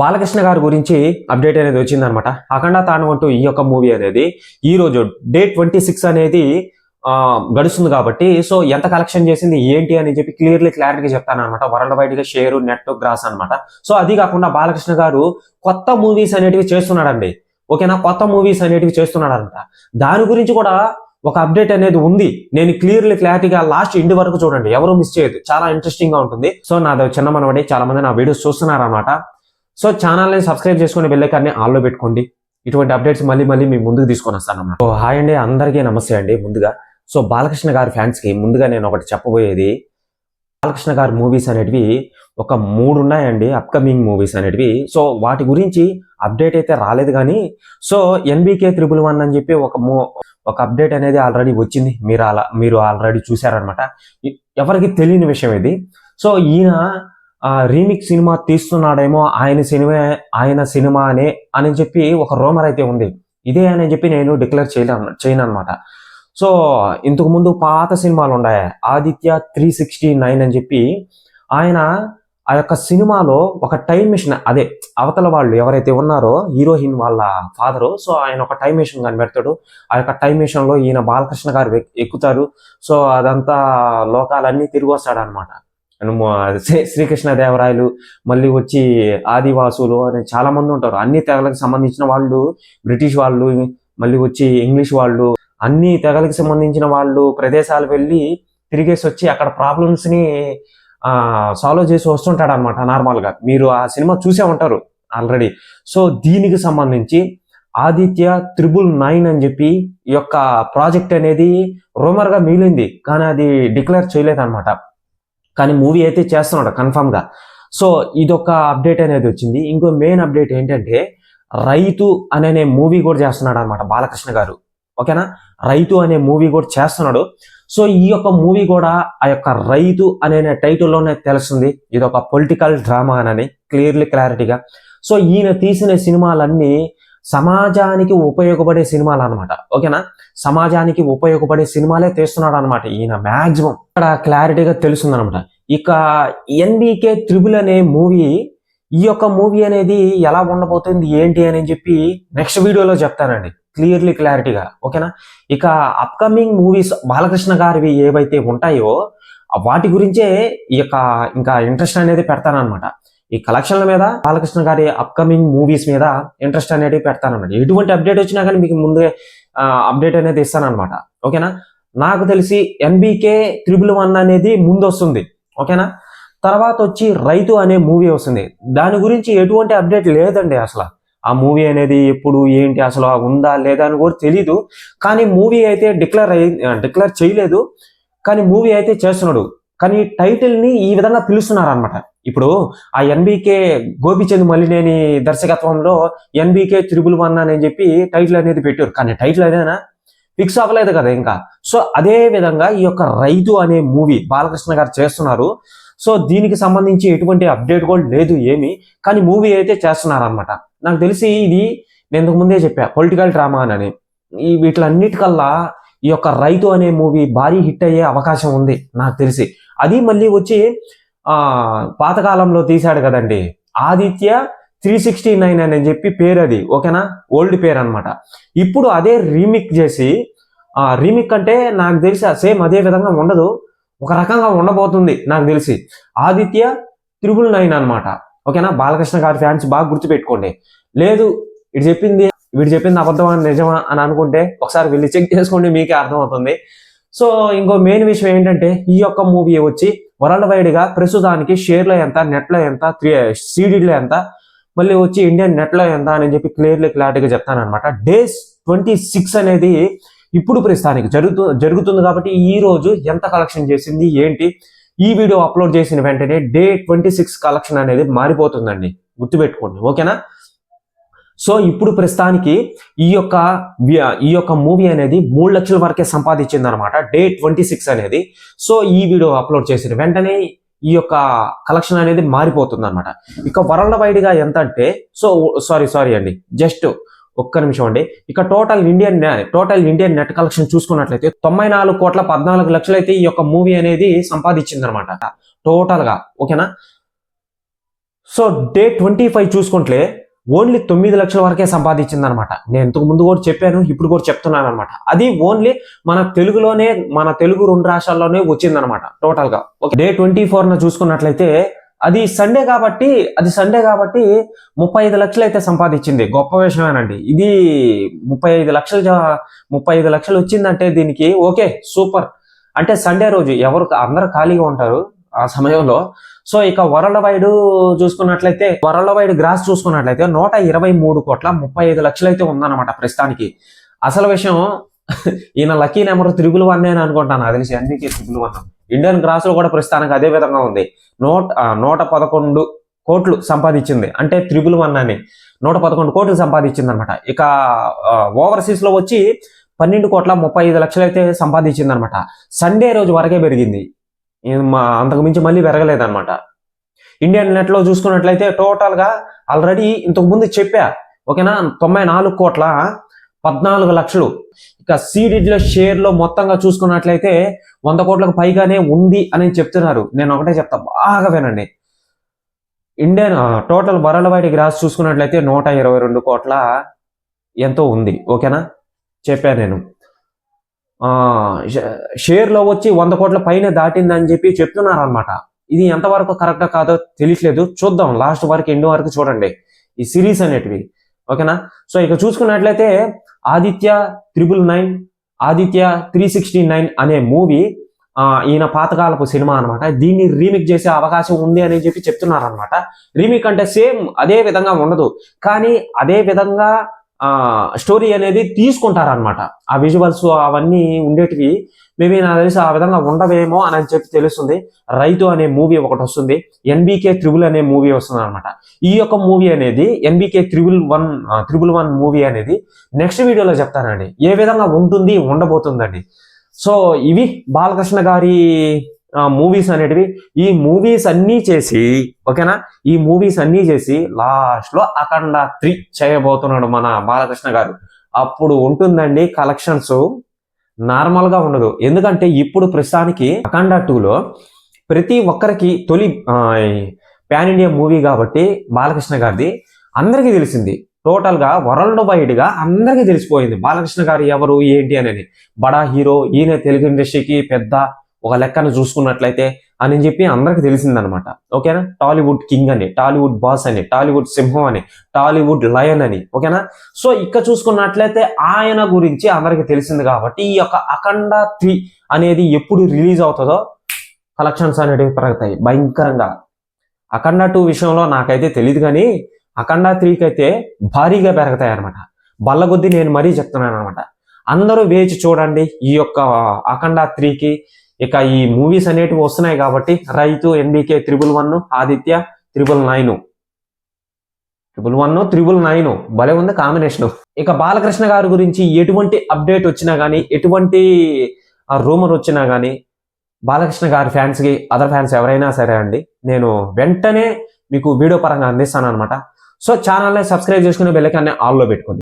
బాలకృష్ణ గారి గురించి అప్డేట్ అనేది వచ్చిందనమాట అఖండ తాను అంటూ ఈ యొక్క మూవీ అనేది ఈ రోజు డే ట్వంటీ సిక్స్ అనేది గడుస్తుంది కాబట్టి సో ఎంత కలెక్షన్ చేసింది ఏంటి అని చెప్పి క్లియర్లీ క్లారిటీగా చెప్తాను అనమాట వరల్డ్ వైడ్గా షేర్ నెట్ గ్రాస్ అన్నమాట. సో అది కాకుండా బాలకృష్ణ గారు కొత్త మూవీస్ అనేటివి చేస్తున్నాడండి. ఓకేనా? కొత్త మూవీస్ అనేటివి చేస్తున్నాడంట. దాని గురించి కూడా ఒక అప్డేట్ అనేది ఉంది. నేను క్లియర్లీ క్లారిటీగా లాస్ట్ ఇండి వరకు చూడండి. ఎవరు మిస్ చేయదు చాలా ఇంట్రెస్టింగ్గా ఉంటుంది. సో నాది చిన్న మనవడి చాలా మంది నా వీడియోస్ చూస్తున్నారనమాట సో ఛానల్ని సబ్స్క్రైబ్ చేసుకుని బెల్లైకాన్ని ఆల్లో పెట్టుకోండి. ఇటువంటి అప్డేట్స్ మళ్ళీ మళ్ళీ మీ ముందుకు తీసుకొని వస్తాను అన్నమాట. సో హాయ్ అండి అందరికీ నమస్తే అండి ముందుగా. సో బాలకృష్ణ గారి ఫ్యాన్స్కి ముందుగా నేను ఒకటి చెప్పబోయేది. బాలకృష్ణ గారి మూవీస్ అనేటివి ఒక మూడు ఉన్నాయండి అప్కమింగ్ మూవీస్ అనేటివి. సో వాటి గురించి అప్డేట్ అయితే రాలేదు కానీ సో ఎన్బికే త్రిబుల్ వన్ అని చెప్పి ఒక మూ ఒక అప్డేట్ అనేది ఆల్రెడీ వచ్చింది. మీరు అలా మీరు ఆల్రెడీ చూసారనమాట ఎవరికి తెలియని విషయం ఇది. సో ఈయన రీమిక్ సినిమా తీస్తున్నాడేమో ఆయన సినిమా ఆయన సినిమా అనే అని చెప్పి ఒక రోమర్ అయితే ఉంది. ఇదే అని చెప్పి నేను డిక్లేర్ చేయలేను చేయను అనమాట సో ఇంతకు ముందు పాత సినిమాలు ఉన్నాయి ఆదిత్య త్రీ సిక్స్టీ నైన్ అని చెప్పి ఆయన ఆ యొక్క సినిమాలో ఒక టైం మిషన్ అదే అవతల వాళ్ళు ఎవరైతే ఉన్నారో హీరోయిన్ వాళ్ళ ఫాదరు సో ఆయన ఒక టైం మిషన్ కనిపెడతాడు. ఆ యొక్క టైం మిషన్లో ఈయన బాలకృష్ణ గారు ఎక్కుతారు. సో అదంతా లోకాలన్నీ తిరిగి వస్తాడనమాట అనమాట శ్రీకృష్ణదేవరాయలు మళ్ళీ వచ్చి ఆదివాసులు అని చాలా మంది ఉంటారు. అన్ని తెగలకు సంబంధించిన వాళ్ళు బ్రిటిష్ వాళ్ళు మళ్ళీ వచ్చి ఇంగ్లీష్ వాళ్ళు అన్ని తెగలకు సంబంధించిన వాళ్ళు ప్రదేశాలు వెళ్ళి తిరిగేసి వచ్చి అక్కడ ప్రాబ్లమ్స్ని సాల్వ్ చేసి వస్తుంటాడు అనమాట నార్మల్గా మీరు ఆ సినిమా చూసే ఉంటారు ఆల్రెడీ. సో దీనికి సంబంధించి ఆదిత్య త్రిబుల్ నైన్ అని చెప్పి ఈ యొక్క ప్రాజెక్ట్ అనేది రూమర్గా మిగిలింది. కానీ అది డిక్లేర్ చేయలేదన్నమాట. కానీ మూవీ అయితే చేస్తున్నాడు కన్ఫామ్గా. సో ఇదొక అప్డేట్ అనేది వచ్చింది. ఇంకో మెయిన్ అప్డేట్ ఏంటంటే రైతు అనే మూవీ కూడా చేస్తున్నాడు అనమాట బాలకృష్ణ గారు. ఓకేనా? రైతు అనే మూవీ కూడా చేస్తున్నాడు. సో ఈ యొక్క మూవీ కూడా ఆ యొక్క రైతు అనే టైటిల్లోనే తెలుస్తుంది. ఇది ఒక పొలిటికల్ డ్రామా అని క్లియర్లీ క్లారిటీగా. సో ఈయన తీసిన సినిమాలన్నీ సమాజానికి ఉపయోగపడే సినిమాలు అనమాట ఓకేనా? సమాజానికి ఉపయోగపడే సినిమాలే తీస్తున్నాడు అనమాట ఈయన మ్యాక్సిమం ఇక్కడ క్లారిటీగా తెలుస్తుంది అనమాట ఇక ఎన్బికే త్రిబుల్ అనే మూవీ ఈ యొక్క మూవీ అనేది ఎలా ఉండబోతుంది ఏంటి అని చెప్పి నెక్స్ట్ వీడియోలో చెప్తానండి. క్లియర్లీ క్లారిటీగా ఓకేనా? ఇక అప్కమింగ్ మూవీస్ బాలకృష్ణ గారివి ఏవైతే ఉంటాయో వాటి గురించే ఈ యొక్క ఇంకా ఇంట్రెస్ట్ అనేది పెడతానన్నమాట. ఈ కలెక్షన్ల మీద బాలకృష్ణ గారి అప్కమింగ్ మూవీస్ మీద ఇంట్రెస్ట్ అనేది పెడతానమాట ఎటువంటి అప్డేట్ వచ్చినా కానీ మీకు ముందే అప్డేట్ అనేది ఇస్తానమాట ఓకేనా? నాకు తెలిసి ఎన్బికే త్రిబుల్ వన్ అనేది ముందు వస్తుంది ఓకేనా? తర్వాత వచ్చి రైతు అనే మూవీ వస్తుంది. దాని గురించి ఎటువంటి అప్డేట్ లేదండి అసలు. ఆ మూవీ అనేది ఎప్పుడు ఏంటి అసలు ఉందా లేదా అని కూడా తెలీదు. కానీ మూవీ అయితే డిక్లేర్ అయి డిక్లేర్ చేయలేదు. కానీ మూవీ అయితే చేస్తున్నాడు. కానీ టైటిల్ని ఈ విధంగా పిలుస్తున్నారనమాట ఇప్పుడు ఆ ఎన్బికే గోపిచంద్ మల్లినేని దర్శకత్వంలో ఎన్బికే త్రిబుల్ వన్ అని చెప్పి టైటిల్ అనేది పెట్టారు. కానీ టైటిల్ అదేనా? ఫిక్స్ అవ్వలేదు కదా ఇంకా. సో అదే విధంగా ఈ యొక్క రైతు అనే మూవీ బాలకృష్ణ గారు చేస్తున్నారు. సో దీనికి సంబంధించి ఎటువంటి అప్డేట్ కూడా లేదు ఏమి. కానీ మూవీ అయితే చేస్తున్నారనమాట నాకు తెలిసి ఇది నేను ఇంతకు ముందే చెప్పా పొలిటికల్ డ్రామా అని. ఈ వీటిలన్నిటికల్లా ఈ యొక్క రైతు అనే మూవీ భారీ హిట్ అయ్యే అవకాశం ఉంది నాకు తెలిసి. అది మళ్ళీ వచ్చి పాతకాలంలో తీశాడు కదండి. ఆదిత్య త్రీ సిక్స్టీ నైన్ అని చెప్పి పేరు అది ఓకేనా? ఓల్డ్ పేరు అనమాట ఇప్పుడు అదే రీమిక్ చేసి ఆ రీమిక్ అంటే నాకు తెలిసి సేమ్ అదే విధంగా ఉండదు. ఒక రకంగా ఉండబోతుంది నాకు తెలిసి. ఆదిత్య త్రిబుల్ నైన్ అనమాట ఓకేనా? బాలకృష్ణ గారి ఫ్యాన్స్ బాగా గుర్తుపెట్టుకోండి. లేదు ఇటు చెప్పింది వీడు చెప్పింది అబద్ధమా నిజమా అని అనుకుంటే ఒకసారి వెళ్ళి చెక్ చేసుకోండి మీకే అర్థమవుతుంది. సో ఇంకో మెయిన్ విషయం ఏంటంటే ఈ యొక్క మూవీ వచ్చి వరల్డ్ వైడ్గా ప్రస్తుతానికి షేర్లో ఎంత నెట్లో ఎంత త్రీ సీడీలో ఎంత మళ్ళీ వచ్చి ఇండియన్ నెట్లో ఎంత అని చెప్పి క్లియర్లీ క్లారిటీగా చెప్తాను అనమాట డేస్ ట్వంటీ సిక్స్ అనేది ఇప్పుడు ప్రస్తుతానికి జరుగుతు జరుగుతుంది కాబట్టి ఈ రోజు ఎంత కలెక్షన్ చేసింది ఏంటి? ఈ వీడియో అప్లోడ్ చేసిన వెంటనే డే ట్వంటీ సిక్స్ కలెక్షన్ అనేది మారిపోతుందండి. గుర్తుపెట్టుకోండి. ఓకేనా? సో ఇప్పుడు ప్రస్తుతానికి ఈ యొక్క ఈ యొక్క మూవీ అనేది మూడు లక్షల వరకే సంపాదించింది అనమాట డే ట్వంటీ సిక్స్ అనేది. సో ఈ వీడియో అప్లోడ్ చేసిన వెంటనే ఈ యొక్క కలెక్షన్ అనేది మారిపోతుంది అనమాట ఇక వరల్డ్ వైడ్గా ఎంత అంటే సో సారీ సారీ అండి జస్ట్ ఒక్క నిమిషం అండి. ఇక total Indian total Indian net collection చూసుకున్నట్లయితే తొంభై నాలుగు కోట్ల పద్నాలుగు లక్షలు అయితే ఈ యొక్క మూవీ అనేది సంపాదించింది అనమాట టోటల్గా ఓకేనా సో డే ట్వంటీ ఫైవ్ చూసుకుంటే ఓన్లీ తొమ్మిది లక్షల వరకే సంపాదించింది అనమాట నేను ఇంతకు ముందు కూడా చెప్పాను ఇప్పుడు కూడా చెప్తున్నాను అనమాట అది ఓన్లీ మన తెలుగులోనే మన తెలుగు రెండు రాష్ట్రాల్లోనే వచ్చిందనమాట టోటల్గా. డే ట్వంటీ ఫోర్న చూసుకున్నట్లయితే అది సండే కాబట్టి అది సండే కాబట్టి ముప్పై ఐదు లక్షలు అయితే సంపాదించింది. గొప్ప విషయమేనండి. ఇది ముప్పై ఐదు లక్షలు ముప్పై ఐదు లక్షలు వచ్చిందంటే దీనికి ఓకే సూపర్. అంటే సండే రోజు ఎవరు అందరు ఖాళీగా ఉంటారు ఆ సమయంలో. సో ఇక వరల్డ్ వైడ్ చూసుకున్నట్లయితే వరల్డ్ వైడ్ గ్రాస్ చూసుకున్నట్లయితే నూట ఇరవై మూడు కోట్ల ముప్పై ఐదు లక్షలు అయితే ఉందన్నమాట ప్రస్తుతానికి. అసలు విషయం ఈయన లక్కీ నెంబర్ త్రిబుల్ వన్ అని అనుకుంటాను. అది తెలిసి అందుకే త్రిబుల్ వన్. ఇండియన్ గ్రాస్లో కూడా ప్రస్తుతానికి అదే విధంగా ఉంది. నూట నూట పదకొండు కోట్లు సంపాదించింది. అంటే త్రిబుల్ వన్ అని. నూట పదకొండు కోట్లు సంపాదించింది అనమాట ఇక ఓవర్సీస్లో వచ్చి పన్నెండు కోట్ల ముప్పై ఐదు లక్షలు అయితే సంపాదించింది అనమాట సండే రోజు వరకే పెరిగింది. మా అంతకు మించి మళ్ళీ పెరగలేదన్నమాట. ఇండియన్ నెట్లో చూసుకున్నట్లయితే టోటల్గా ఆల్రెడీ ఇంతకుముందు చెప్పా ఓకేనా? తొంభై నాలుగు కోట్ల పద్నాలుగు లక్షలు. ఇక సీడెడ్ షేర్లో మొత్తంగా చూసుకున్నట్లయితే వంద కోట్లకు పైగానే ఉంది అని చెప్తున్నారు. నేను ఒకటే చెప్తా బాగా వినండి. Indian total world wide gross చూసుకున్నట్లయితే నూట ఇరవై రెండు కోట్ల ఎంతో ఉంది ఓకేనా? చెప్పాను నేను. షేర్లో వచ్చి వంద కోట్ల పైన దాటిందని చెప్పి చెప్తున్నారు అనమాట ఇది ఎంతవరకు కరెక్టా కాదో తెలియట్లేదు. చూద్దాం. లాస్ట్ వరకు ఎండు వరకు చూడండి. ఈ సిరీస్ అనేటివి. ఓకేనా? సో ఇక చూసుకున్నట్లయితే Aditya triple nine Aditya three sixty nine movie movie ఈయన పాతకాలపు సినిమా అన్నమాట. దీన్ని రీమేక్ చేసే అవకాశం ఉంది అని చెప్పి చెప్తున్నారు అనమాట రీమేక్ అంటే సేమ్ అదే విధంగా ఉండదు. కానీ అదే విధంగా స్టోరీ అనేది తీసుకుంటారనమాట ఆ విజువల్స్ అవన్నీ ఉండేటివి. మేబీ నాకు తెలిసి ఆ విధంగా ఉండవేమో అని అని చెప్పి తెలుస్తుంది. రైతు అనే మూవీ ఒకటి వస్తుంది. ఎన్బికే త్రిబుల్ అనే మూవీ వస్తుంది అనమాట ఈ యొక్క మూవీ అనేది NBK triple one triple one movie అనేది నెక్స్ట్ వీడియోలో చెప్తానండి. ఏ విధంగా ఉంటుంది ఉండబోతుందండి. సో ఇవి బాలకృష్ణ గారి మూవీస్ అనేటివి. ఈ మూవీస్ అన్నీ చేసి ఓకేనా? ఈ మూవీస్ అన్నీ చేసి లాస్ట్లో అఖండ త్రీ చేయబోతున్నాడు మన బాలకృష్ణ గారు. అప్పుడు ఉంటుందండి కలెక్షన్స్ నార్మల్గా ఉండదు. ఎందుకంటే ఇప్పుడు ప్రస్తుతానికి అఖండ టూలో ప్రతి ఒక్కరికి తొలి పాన్ ఇండియా మూవీ కాబట్టి బాలకృష్ణ గారిది అందరికీ తెలిసింది. టోటల్గా వరల్డ్ వైడ్గా అందరికీ తెలిసిపోయింది. బాలకృష్ణ గారు ఎవరు ఏంటి అనేది. బడా హీరో ఈయన తెలుగు ఇండస్ట్రీకి పెద్ద ఒక లెక్కను చూసుకున్నట్లయితే అని చెప్పి అందరికి తెలిసిందనమాట. ఓకేనా? టాలీవుడ్ కింగ్ అని టాలీవుడ్ బాస్ అని టాలీవుడ్ సింహం అని టాలీవుడ్ లయన్ అని ఓకేనా? సో ఇక్కడ చూసుకున్నట్లయితే ఆయన గురించి అందరికి తెలిసింది కాబట్టి ఈ యొక్క అఖండ త్రీ అనేది ఎప్పుడు రిలీజ్ అవుతుందో కలెక్షన్స్ అనేటివి పెరుగుతాయి భయంకరంగా. అఖండ టూ విషయంలో నాకైతే తెలియదు కానీ అఖండ త్రీకి అయితే భారీగా పెరుగుతాయి అనమాట బల్లగొద్ది నేను మరీ చెప్తున్నాను అనమాట అందరూ వేచి చూడండి ఈ యొక్క అఖండ త్రీకి ఇక ఈ మూవీస్ అనేటివి వస్తున్నాయి కాబట్టి రైతు NBK triple one Aditya triple nine. Triple one triple nine. భలే ఉంది కాంబినేషన్. ఇక బాలకృష్ణ గారి గురించి ఎటువంటి అప్డేట్ వచ్చినా కానీ ఎటువంటి రూమర్ వచ్చినా కానీ బాలకృష్ణ గారి ఫ్యాన్స్కి అదర్ ఫ్యాన్స్ ఎవరైనా సరే అండి నేను వెంటనే మీకు వీడియో పరంగా అందిస్తాను అనమాట సో ఛానల్ని సబ్స్క్రైబ్ చేసుకుని బెల్లకాన్ని ఆల్లో పెట్టుకోండి.